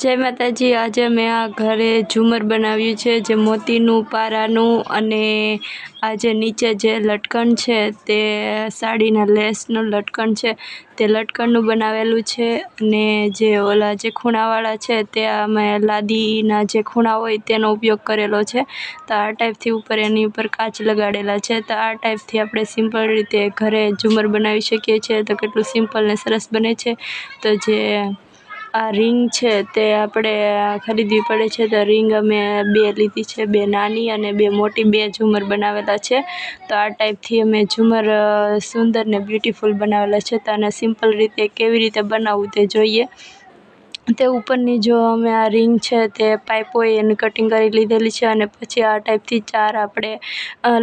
જય માતાજી. આજે મેં આ ઘરે ઝુમર બનાવ્યું છે, જે મોતીનું, પારાનું અને આ જે નીચે જે લટકણ છે તે સાડીના લેસનું લટકણ છે, તે લટકણનું બનાવેલું છે અને જે ઓલા જે ખૂણાવાળા છે તે અમે લાદીના જે ખૂણા હોય તેનો ઉપયોગ કરેલો છે. તો આ ટાઈપથી ઉપર એની ઉપર કાચ લગાડેલા છે. તો આ ટાઈપથી આપણે સિમ્પલ રીતે ઘરે ઝુમર બનાવી શકીએ છીએ. તો કેટલું સિમ્પલ ને સરસ બને છે. તો જે આ રિંગ છે તે આપણે ખરીદવી પડે છે. તો રિંગ અમે બે લીધી છે, બે નાની અને બે મોટી, બે ઝુમર બનાવેલા છે. તો આ ટાઈપથી અમે ઝુમર સુંદર ને બ્યુટીફુલ બનાવેલા છે. તો આને સિમ્પલ રીતે કેવી રીતે બનાવવું તે જોઈએ. તે ઉપરની જો અમે આ રિંગ છે તે પાઇપોએ એની કટિંગ કરી લીધેલી છે અને પછી આ ટાઈપથી ચાર આપણે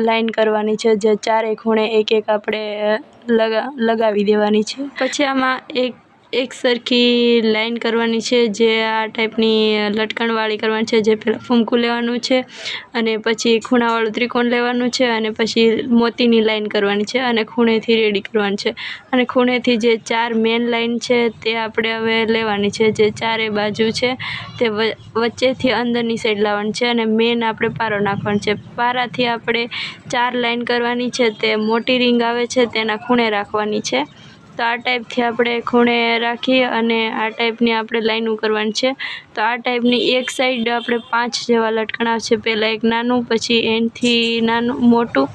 લાઈન કરવાની છે. જે ચારે ખૂણે એક એક આપણે લગા, લગાવી દેવાની છે. પછી આમાં એક એક સરખી લાઈન કરવાની છે જે આ ટાઈપની લટકણવાળી કરવાની છે, જે પહેલાં ફૂમકું લેવાનું છે અને પછી ખૂણાવાળું ત્રિકોણ લેવાનું છે અને પછી મોતીની લાઈન કરવાની છે અને ખૂણેથી રેડી કરવાની છે. અને ખૂણેથી જે ચાર મેન લાઈન છે તે આપણે હવે લેવાની છે, જે ચારે બાજુ છે તે વચ્ચેથી અંદરની સાઈડ લાવવાની છે અને મેન આપણે પારો નાખવાનો છે. પારાથી આપણે ચાર લાઈન કરવાની છે, તે મોટી રિંગ આવે છે, તેના ખૂણે રાખવાની છે. તો આ ટાઈપથી આપણે ખૂણે રાખી અને આ ટાઈપની આપણે લાઈનો કરવાની છે. તો આ ટાઈપની એક સાઈડ આપણે પાંચ જેવા લટકણા છે. પહેલાં એક નાનું, પછી એનથી નાનું, મોટું,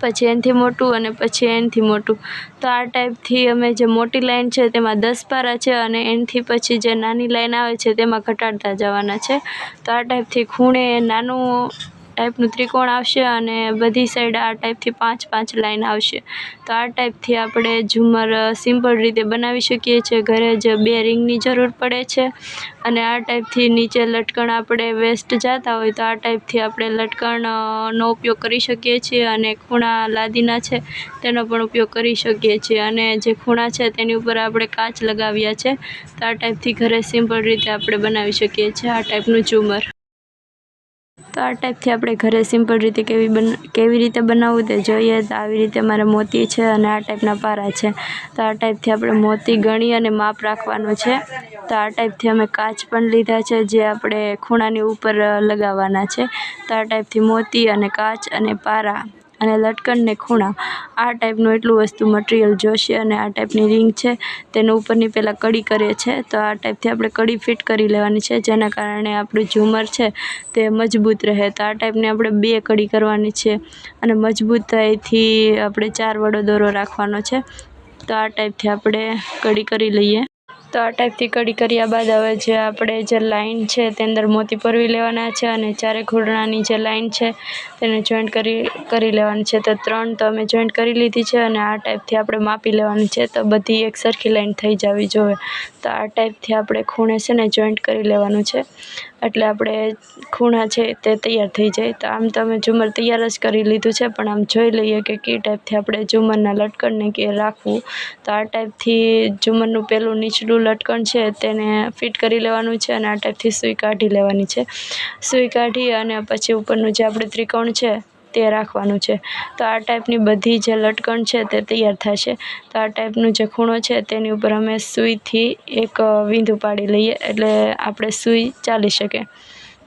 પછી એનથી મોટું અને પછી એનથી મોટું. તો આ ટાઈપથી અમે જે મોટી લાઈન છે તેમાં દસ પારા છે અને એનથી પછી જે નાની લાઈન આવે છે તેમાં ઘટાડતા જવાના છે. તો આ ટાઈપથી ખૂણે નાનું ટાઈપનું ત્રિકોણ આવશે અને બધી સાઈડ આ ટાઈપથી પાંચ પાંચ લાઈન આવશે. તો આ ટાઈપથી આપણે ઝુમર સિમ્પલ રીતે બનાવી શકીએ છીએ. ઘરે જ બે રિંગની જરૂર પડે છે. અને આ ટાઈપથી નીચે લટકણ આપણે વેસ્ટ જતા હોય તો આ ટાઈપથી આપણે લટકણનો ઉપયોગ કરી શકીએ છીએ અને ખૂણા લાદીના છે તેનો પણ ઉપયોગ કરી શકીએ છીએ. અને જે ખૂણા છે તેની ઉપર આપણે કાચ લગાવ્યા છે. તો આ ટાઈપથી ઘરે સિમ્પલ રીતે આપણે બનાવી શકીએ છીએ આ ટાઈપનું ઝુમર. તો આ ટાઈપથી આપણે ઘરે સિમ્પલ રીતે કેવી બન, કેવી રીતે બનાવવું તે જોઈએ. તો આવી રીતે મારે મોતી છે અને આ ટાઈપના પારા છે. તો આ ટાઈપથી આપણે મોતી ગણી અને માપ રાખવાનું છે. તો આ ટાઈપથી અમે કાચ પણ લીધા છે, જે આપણે ખૂણાની ઉપર લગાવવાના છે. તો આ ટાઈપથી મોતી અને કાચ અને પારા અને લટકણને ખૂણા. આ ટાઈપનું એટલું વસ્તુ મટિરિયલ જોશે અને આ ટાઈપની રિંગ છે, તેનો ઉપરની પહેલાં કડી કરે છે. તો આ ટાઈપથી આપણે કડી ફિટ કરી લેવાની છે, જેના કારણે આપણું ઝુમર છે તે મજબૂત રહે. તો આ ટાઈપની આપણે બે કડી કરવાની છે અને મજબૂતાઈથી આપણે ચાર વડો દોરો રાખવાનો છે. તો આ ટાઈપથી આપણે કડી કરી લઈએ. તો આ ટાઈપથી કડી કર્યા બાદ હવે જે આપણે જે લાઈન છે તે અંદર મોતી પરવી લેવાના છે અને ચારે ખૂણાની જે લાઈન છે તેને જોઈન્ટ કરી કરી લેવાની છે. તો ત્રણ તો અમે જોઈન્ટ કરી લીધી છે અને આ ટાઈપથી આપણે માપી લેવાની છે. તો બધી એક સરખી લાઈન થઈ જવી જોઈએ. તો આ ટાઈપથી આપણે ખૂણે છે ને જોઈન્ટ કરી લેવાનું છે. એટલે આપણે ખૂણા છે તે તૈયાર થઈ જાય. તો આમ તો અમે ઝુમર તૈયાર જ કરી લીધું છે, પણ આમ જોઈ લઈએ કે કઈ ટાઈપથી આપણે ઝુમરના લટકણને કે રાખવું. તો આ ટાઈપથી ઝુમરનું પેલું નીચલું લટકણ છે તેને ફિટ કરી લેવાનું છે અને આ ટાઈપથી સૂઈ કાઢી લેવાની છે. સૂઈ કાઢી અને પછી ઉપરનું જે આપણે ત્રિકોણ છે તે રાખવાનું છે. તો આ ટાઈપની બધી જે લટકણ છે તે તૈયાર થશે. તો આ ટાઈપનું જે ખૂણો છે તેની ઉપર અમે સૂઈથી એક વીંધું પાડી લઈએ એટલે આપણે સૂઈ ચાલી શકે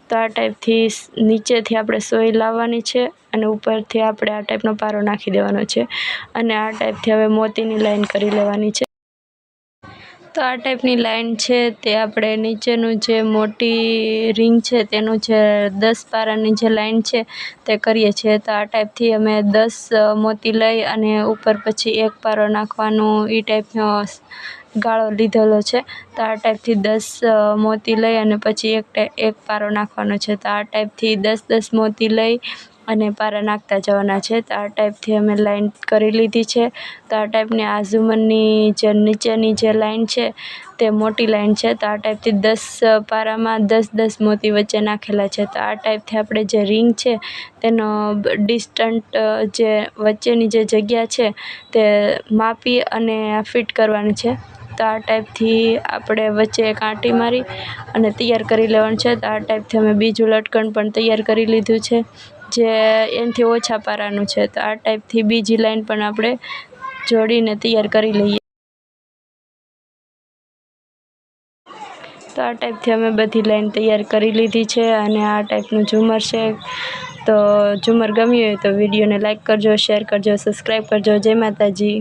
તો આ ટાઈપથી નીચેથી આપણે સોય લાવવાની છે અને ઉપરથી આપણે આ ટાઈપનો પારો નાખી દેવાનો છે. અને આ ટાઈપથી હવે મોતીની લાઈન કરી લેવાની છે. તો આ ટાઈપની લાઇન છે, તે આપણે નીચેનું જે મોટી રિંગ છે, તેનું જે દસ પારાની જે લાઈન છે, તે કરીએ છીએ. તો આ ટાઈપથી અમે દસ મોતી લઈ અને ઉપર પછી એક પારો નાખવાનું એ ટાઈપનો ગાળો લીધેલો છે. તો આ ટાઈપથી દસ મોતી લઈ અને પછી એક એક પારો નાખવાનો છે. તો આ ટાઈપથી દસ દસ મોતી લઈ અને પારા નાખતા જવાના છે. તો આ ટાઈપથી અમે લાઈન કરી લીધી છે. તો આ ટાઈપની આઝુમનની જે નીચેની જે લાઈન છે તે મોટી લાઈન છે. તો આ ટાઈપથી દસ પારામાં દસ દસ મોતી વચ્ચે નાખેલા છે. તો આ ટાઈપથી આપણે જે રિંગ છે તેનો ડિસ્ટન્ટ જે વચ્ચેની જે જગ્યા છે તે માપી અને ફિટ કરવાની છે. તો આ ટાઈપથી આપણે વચ્ચે એક આંટી મારી અને તૈયાર કરી લેવાનું છે. તો આ ટાઈપથી અમે બીજું લટકણ પણ તૈયાર કરી લીધું છે. જે એનાથી ઓછા પારાનું છે, તો આ ટાઈપથી બીજી લાઈન પણ આપણે જોડીને તૈયાર કરી લઈએ. તો આ ટાઈપથી અમે બધી લાઈન તૈયાર કરી લીધી છે અને આ ટાઈપનું ઝુમર છે. તો ઝુમર ગમ્યું હોય તો વિડીયોને લાઇક કરજો શેર કરજો સબસ્ક્રાઈબ કરજો. જય માતાજી.